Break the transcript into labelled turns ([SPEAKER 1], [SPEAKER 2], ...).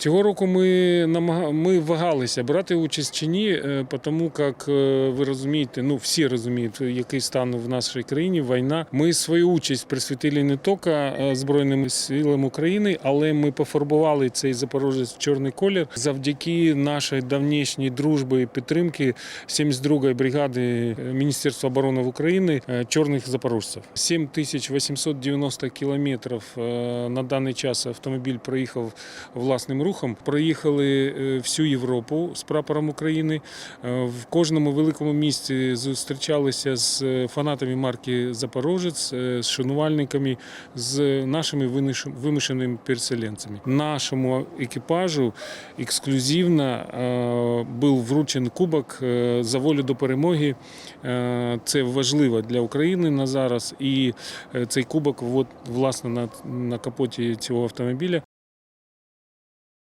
[SPEAKER 1] Цього року ми намага... ми вагалися брати участь чи ні, е, тому як е, ви розумієте, ну всі розуміють, який стан в нашій країні, війна. Ми свою участь присвятили не тільки е, Збройним силам України, але ми пофарбували цей Запорожець в чорний колір завдяки нашій давнішній дружбі і підтримки 72-ї бригади Міністерства оборони України чорних запорожців. 7890 кілометрів на даний час автомобіль проїхав власним рухом. Проїхали е, всю Європу з прапором України. Е, В кожному великому місті зустрічалися з е, фанатами марки Запорожець, з шанувальниками, з нашими вимушеними переселенцями. Нашому екіпажу ексклюзивно був вручений кубок за волю до перемоги. Це важливо для України на зараз. І цей кубок, от, власне, на капоті цього автомобіля